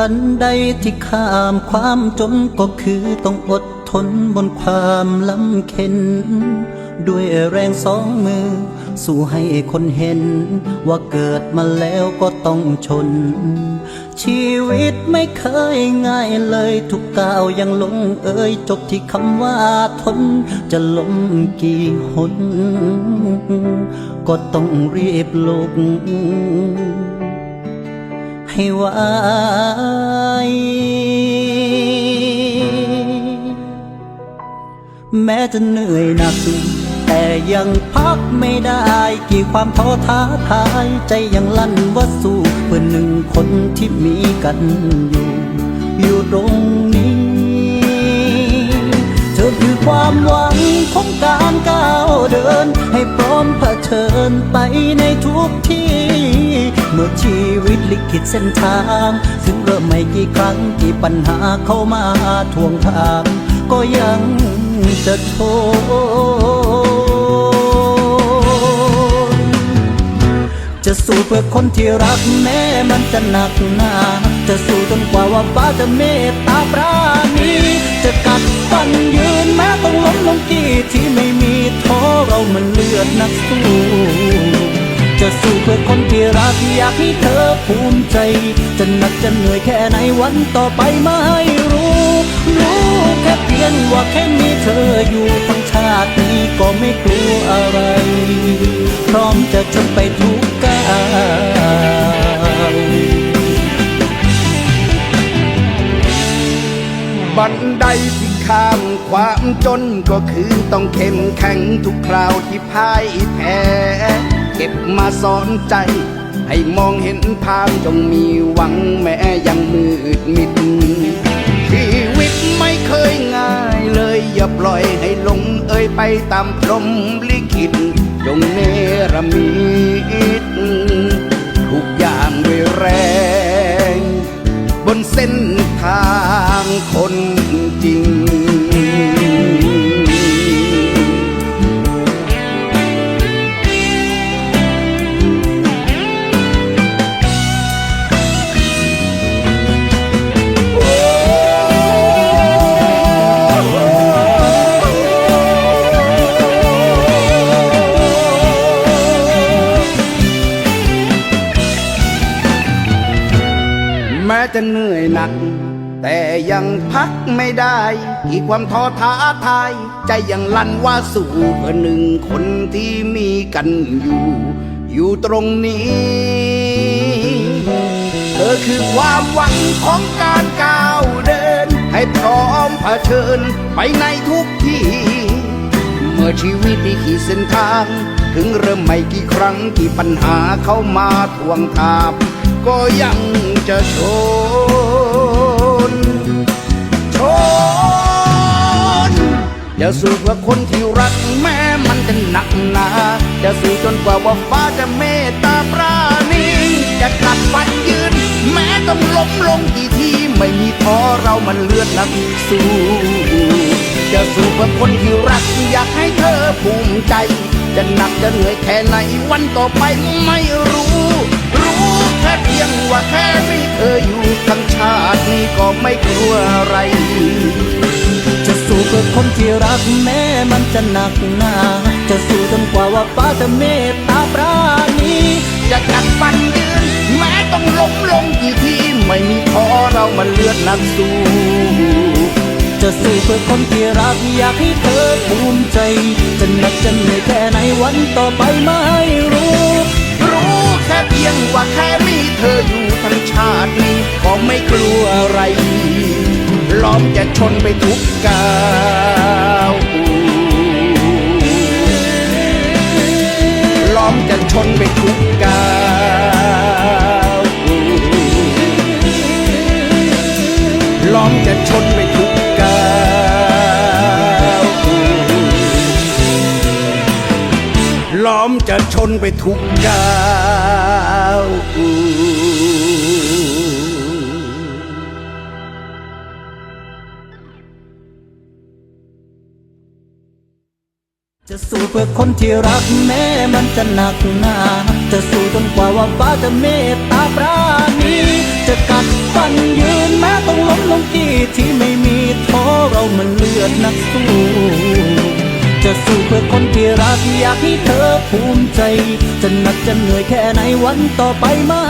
บันไดที่ข้ามความจนก็คือต้องอดทนบนความลำเค็น ด้วยแรงสองมือ สู้ให้คนเห็น ว่าเกิดมาแล้วก็ต้องชน ชีวิตไม่เคยง่ายเลยทุกก้าวยังลงเอ่ยจบที่คำว่าทน จะล้มกี่หน ก็ต้องรีบลุก ให้ไวแม้จะเหนื่อยหนัก แต่ยังพักไม่ได้ กี่ความท้อท้าทาย ใจยังลั่นว่าสู้เพื่อหนึ่งคนที่มีกันอยู่ อยู่ตรง ความหวังของการก้าวเดิน ให้พร้อมเผชิญไปในทุกที่ เมื่อชีวิตลิขิตเส้นทาง ถึงเริ่มไม่กี่ครั้งที่ปัญหาเข้ามาทวงทางก็ยังจะทนจะสู้เพื่อคนที่รักแม้มันจะหนักหนา จะสู้จนกว่าว่าฟ้าจะเมตตาปรา ณีจะกัดฟันยืนแม้ต้องล้มลงกี่ที่ไม่มีท้อเรามันเลือดนักสู้ จะสู้เพื่อคนที่รักอยากให้เธอภูมิใจ จะหนักจะเหนื่อยแค่ไหนวันต่อไปไม่รู้ รู้แค่เพียงว่าแค่มีเธออยู่ทั้งชาตินี้ก็ไม่กลัวอะไร พร้อมจะชนไปทุกกาว บันไดที่ข้ามความจนก็คือต้องเข้มแข็งทุกคราวที่พ่ายแพ้เก็บมาสอนใจ ให้มองเห็นทางจงมีหวังแม้ยังมืดมิดชีวิตไม่เคยง่ายเลยอย่าปล่อยให้หลงเอ่ยไปตามพรมลิขิตจงเนรมิตทุกอย่างด้วยแรง บนเส้นทางคนจริง จะเหนื่อยหนัก แต่ยังพักไม่ได้กี่ความท้อท้าทาย ใจยังลั่นว่าสู้เพื่อหนึ่งคนที่มีกันอยู่ อยู่ตรงนี้ เธอคือความหวังของการก้าวเดิน ให้พร้อมเผชิญไปในทุกที่ เมื่อชีวิตได้ขี่เส้นทาง ถึงเริ่มไม่กี่ครั้งกี่ปัญหาเข้ามาทวงทาบ ก็ยังจะชน ชน จะสู้เพื่อคนที่รักแม้มันจะหนักหนา จะสู้จนกว่าว่าฟ้าจะเมตตาปราณีจะกัดฟันยืน แม้ต้องล้มลงกี่ทีไม่มีท้อเรามันเลือดนักสู้จะสู้เพื่อคนที่รักอยากให้เธอภูมิใจ จะหนักจะเหนื่อยแค่ไหนวันต่อไปไม่รู้รู้ แค่เพียงว่าแค่มีเธออยู่ทั้งชาตินี้ก็ไม่กลัวอะไร จะสู้เพื่อคนที่รักแม้มันจะหนักหนาจะสู้จนกว่าว่าฟ้าจะเมตตาปราณีจะกัดฟันยืนแม้ต้องล้มลงกี่ทีไม่มีท้อเรามันเลือดนักสู้จะสู้เพื่อคนที่รักอยากให้เธอภูมิใจ จะหนักจะเหนื่อยแค่ไหนวันต่อไปไม่รู้รู้ ชาตินี้ก็ไม่กลัวอะไร ล้อมจะชนไปทุกกาวล้อมจะชนไปทุกกาวล้อมจะชนไปทุกกาวล้อมจะชนไปทุกกาว จะสู้เพื่อคนที่รักแม้มันจะหนักหนาจะสู้จนกว่าว่าฟ้าจะเมตตาปราณีจะกัดฟันยืนแม้ต้องล้มลงที่ที่ไม่มีท้อเรามันเลือดนักสู้จะสู้เพื่อคนที่รักอยากให้เธอภูมิใจ จะหนักจะเหนื่อยแค่ไหนวันต่อไปไม่